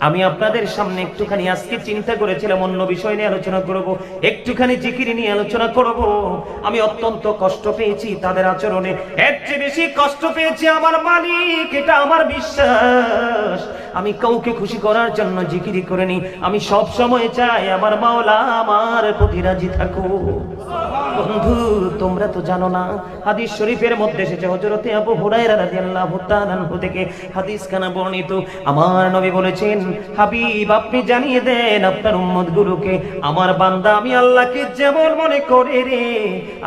আমি আপনাদের সামনে একটুখানি আজকে চিন্তা করেছিলাম, অন্য বিষয় নিয়ে আলোচনা করব, একটুখানি জিকিরি নিয়ে আলোচনা করব। আমি অত্যন্ত কষ্ট পেয়েছি তাদের আচরণে। এর চেয়ে বেশি কষ্ট পেয়েছি আমার মালিক, এটা আমার বিশ্বাস। আমি কাউকে খুশি করার জন্য জিকিরি করে করিনি। আমি সব সময় চাই আমার মাওলা আমার প্রতি রাজি থাকুক। বন্ধু তোমরা তো জানো না, হাদিস শরীফের মধ্যে এসেছে হযরতে আবু হুরায়রা রাদিয়াল্লাহু তাআলা আনহু থেকে হাদিস খানা বর্ণিত। আমার নবী বলেছেন, হাবিব, আপনি জানিয়ে দেন আপনার উম্মতগুলোকে, আমার বান্দা আমি আল্লাহকে যেমন মনে করে রে,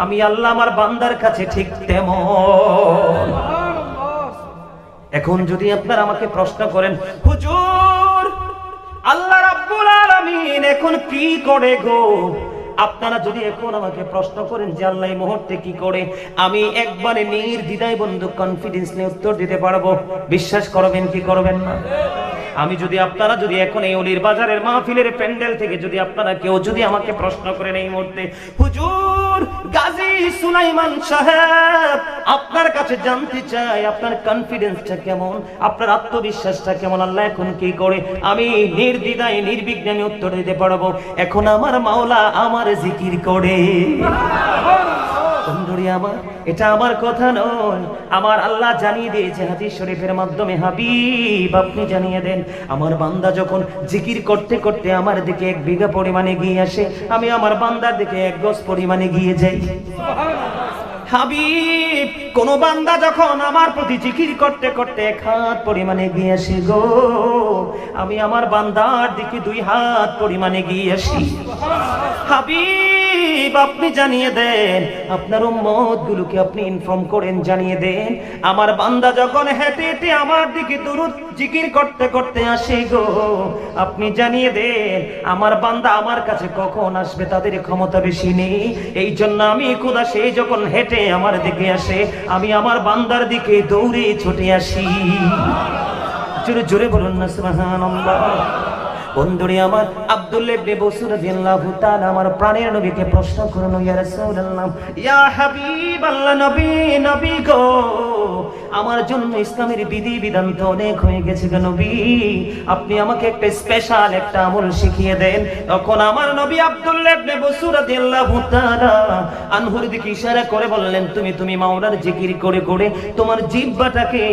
আমি আল্লাহ আমার বান্দার কাছে ঠিক তেমন। এখন যদি আপনারা আমাকে প্রশ্ন করেন, হুজুর, আল্লাহ রাব্বুল আলামিন এখন কি করে গো? আপনারা যদি এখন আমাকে প্রশ্ন করেন যে আল্লাহ এই মুহূর্তে কি করে, আমি একবারে নির্দ্বিধায় বন্ধু কনফিডেন্স নিয়ে উত্তর দিতে পারব। বিশ্বাস করবেন কি করবেন না? আমি যদি আপনারা যদি এখন এই অলির বাজারের মাহফিলের প্যান্ডেল থেকে যদি আপনারা কেউ যদি আমাকে প্রশ্ন করেন এই মুহূর্তে, হুজুর গাজী সুলাইমান সাহেব, আপনার কাছে জানতে চাই, আপনার কনফিডেন্সটা কেমন? আপনার আত্মবিশ্বাসটা কেমন? আল্লাহ এখন কি করে? আমি নির্দ্বিধায়, নির্বিঘ্নে আমি উত্তর দিতে পারব। এখন আমার মাওলা আমার জিকির করে। বন্ধুরি আমার এটা আমার কথা নয়। আমার আল্লাহ জানিয়ে দিয়েছে হাদিস শরীফের মাধ্যমে, হাবিব, আপনি জানিয়ে দেন, আমার বান্দা যখন জিকির করতে করতে আমার দিকে এক বিঘা পরিমাণে গিয়ে আসে, আমি আমার বান্দার দিকে এক গজ পরিমাণে গিয়ে যাই। হাবিব, কোন বান্দা যখন আমার প্রতি জিকির করতে করতে এক হাত পরিমাণে গিয়ে গো, আমি আমার বান্দার দিকে দুই হাত পরিমাণে গিয়ে আসি। হাবিব আপনি জানিয়ে দেন, আপনার উম্মত গুলোকে আপনি ইনফর্ম করেন, জানিয়ে দেন। আমার বান্দা যখন হেঁটে হেঁটে আমার দিকে দুরুদ জিকির করতে করতে আসে গো, আপনি জানিয়ে দেন, আমার বান্দা আমার কাছে কখন আসবে, তাদের ক্ষমতা বেশি নেই। এই জন্য আমি খোদা সেই যখন হেঁটে আমার দিকে আসে, আমি আমার বান্দার দিকে দৌড়ে ছুটে আসি। জোরে জোরে বলুন না, সুবহানাল্লাহ। বন্ধুরে আমার? আব্দুল্লাহ ইবনে বসুর রাদিয়াল্লাহু তাআলা আমার প্রাণের নবীকে প্রশ্ন করল, ইয়া রাসূলুল্লাহ, ইয়া হাবিবাল্লাহ, নবী নবী গো, আমার জন্য ইসলামের বিধি বিধান তো অনেক হয়ে গেছে গো নবী। আপনি আমাকে একটা স্পেশাল একটা আমল শিখিয়ে দেন। তখন আমার নবী আব্দুল্লাহ ইবনে বসুর রাদিয়াল্লাহু তাআলা আনহুর দিকে ইশারা করে বললেন, তুমি তুমি মাওলার জিকির করে করে তোমার জিহ্বাটাকে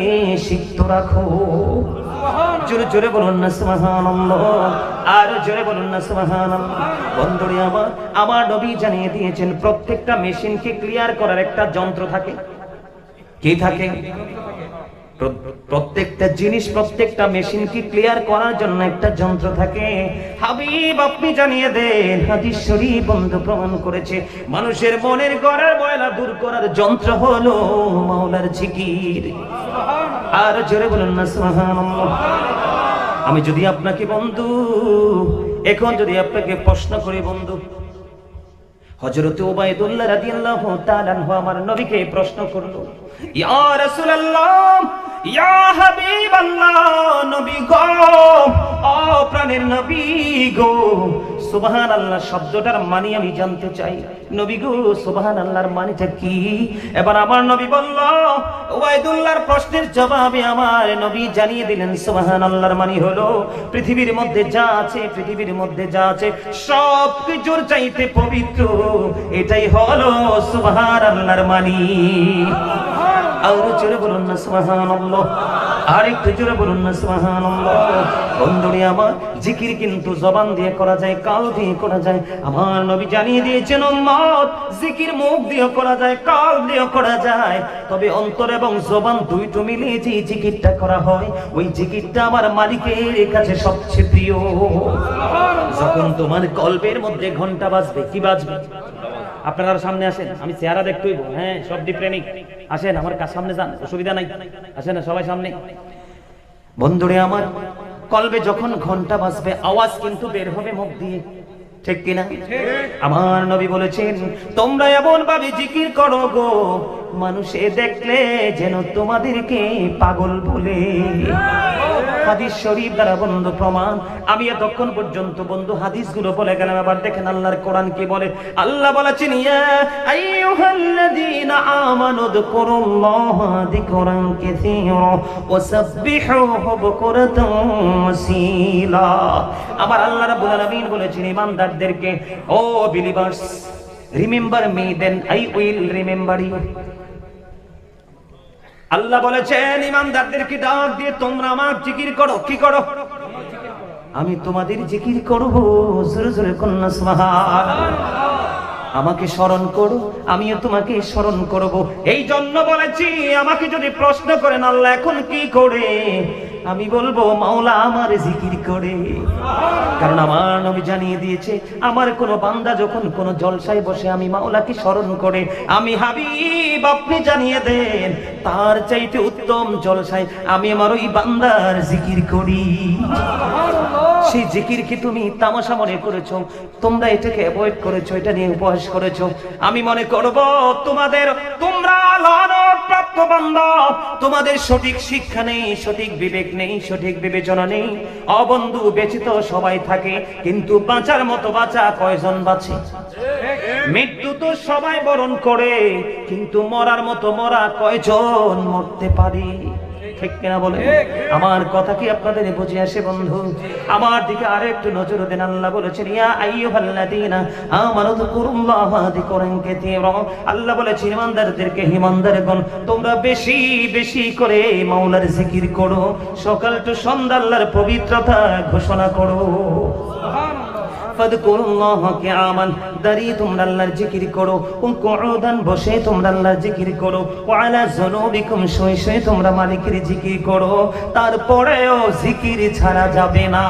সিক্ত রাখো। জোরে জোরে বলুন না, সুবহানাল্লাহ। আর জোরে বলুন না, সুবহানাল্লাহ। বন্ধুরে আমার আমার নবী জানিয়ে দিয়েছেন, প্রত্যেকটা মেশিনকে ক্লিয়ার করার একটা যন্ত্র থাকে। কি থাকে? প্রত্যেকটা জিনিস, প্রত্যেকটা মেশিনকে ক্লিয়ার করার জন্য একটা যন্ত্র থাকে। হাবিব, আপনি জানিয়ে দেন, হাদিস শরীফ বন্ধ প্রমাণ করেছে। মানুষের মনের গড়ার ময়লা দূর করার যন্ত্র হলো মাওলার জিকির। আর জোরে বলুন না, সুবহানাল্লাহ। আমি যদি আপনাকে বন্ধু, এখন যদি আপনাকে প্রশ্ন করি বন্ধু, হযরত উবাইদুল্লাহ রাদিয়াল্লাহু তাআলা আমার নবীকে প্রশ্ন করল, ইয়া রাসূলুল্লাহ ইয়া হাবিবাল্লাহ, নবী গো ও প্রাণের নবী গো। সুবহানাল্লাহ, শব্দটার মানে আমি জানতে চাই। নবী গো, সুবহানাল্লাহর মানেটা কি? এবার আমার নবী বলল উবাইদুল্লাহর প্রশ্নের জবাবে আমার নবী জানিয়ে দিলেন সুবাহান আল্লাহর মানে হলো পৃথিবীর মধ্যে যা আছে, পৃথিবীর মধ্যে যা আছে সব কিছুর চাইতে পবিত্র। এটাই হলো সুবহানাল্লাহর মানি। আর জোরে বলুন না, সুবহানাল্লাহ। আর একটু জোরে বলুন না, সুবহানাল্লাহ। বন্ধুরে আমার, জিকির কিন্তু জবান দিয়ে করা যায়, কাল দিয়ে করা যায়। আমার নবী জানিয়ে দিয়েছেন, উম্মত, জিকির মুখ দিয়ে করা যায়, কাল দিয়ে করা যায়। তবে অন্তর এবং জবান দুইটো মিলিয়ে যে জিকিরটা করা হয়, ওই জিকিরটা আমার মালিকের কাছে সবচেয়ে প্রিয়। যখন তোমার কল্পের মধ্যে ঘণ্টা বাজবে, কি বাজবে? আপনারা সামনে আসেন, আমি চেহারা দেখতেই হ্যাঁ সব ডিপ্রেনিক আসেন, আমার কাছ সামনে যান, অসুবিধা নাই। আসেন না সবাই সামনে। বন্ধুরে আমার, কলবে যখন ঘণ্টা বাজবে, আওয়াজ কিন্তু বের হবে মুখ দিয়ে। ঠিক কিনা? আমার নবী বলেছেন, তোমরা এমন ভাবে জিকির করো গো, মানুষে দেখলে যেন তোমাদেরকে পাগল বলে। হাদিস শরীফ দ্বারা বন্ধু প্রমাণ। আমি এতক্ষণ পর্যন্ত বন্ধু হাদিসগুলো বলে গেলাম, আবার দেখেন আল্লাহর কোরআন কি বলে? আল্লাহ বলেছেন, ইয়া আমার আল্লাহ বলেছেন, ইমানদারদেরকে, O believers remember me then I will remember you আল্লাহ বলেছেন, ইমানদারদেরকে ডাক দিয়ে তোমরা আমার জিকির করো, কি করো? আমি তোমাদের জিকির করব, জোরে জোরে কন্যা আমাকে স্মরণ করো, আমিও তোমাকে স্মরণ করব। এই জন্য বলেছি, আমাকে যদি প্রশ্ন করেন, আল্লাহ এখন কি করে? আমি বলব, মাওলা আমার জিকির করে। কারণ আমার নবী জানিয়ে দিয়েছে, আমার কোনো বান্দা যখন কোনো জলসায় বসে আমি মাওলাকে স্মরণ করে, আমি হাবিব, আপনি জানিয়ে দেন, তার চাইতে উত্তম জলসায় আমি আমার ওই বান্দার জিকির করি। সেই জিকির কি তুমি তামাশা মনে করেছ? তোমরা এটাকে অ্যাভয়েড করেছ, এটা নিয়ে উপহাস করেছ। আমি মনে করব, তোমাদের, তোমরা লানত প্রাপ্ত বান্ধব তোমাদের সঠিক শিক্ষা নেই, সঠিক বিবেক নেই, সঠিক বিবেচনা নেই। অবন্ধু বেচিত সবাই থাকে, কিন্তু বাঁচার মতো বাঁচা কয়জন বাঁচে? মৃত্যু তো সবাই বরণ করে, কিন্তু মরার মতো মরা কয়জন মরতে পারে? ঠিক কিনা বলে আমার কথা কি আপনাদের বুঝে আসে, বন্ধু? আমার দিকে আরও একটু নজর দেন, আল্লাহ বলেছেন, ইয়া আইয়ুহাল্লাযীনা আমানু যকুরুল্লাহা যিকরান কাসীরা। আল্লাহ বলেছেন, ইমানদারদেরকে, ইমানদারগণ, তোমরা বেশি বেশি করে মাওলার জিকির করো। সকাল টু সন্ধ্যা আল্লাহর পবিত্রতা ঘোষণা করো। তোমরা আল্লাহর জিকির করো। কুউদান বসে তোমরা আল্লাহর জিকির করো। ওয়ালা যুনুবিকুম শুয়ে শুয়ে তোমরা মালিকের জিকির করো। তারপরেও জিকির ছাড়া যাবে না।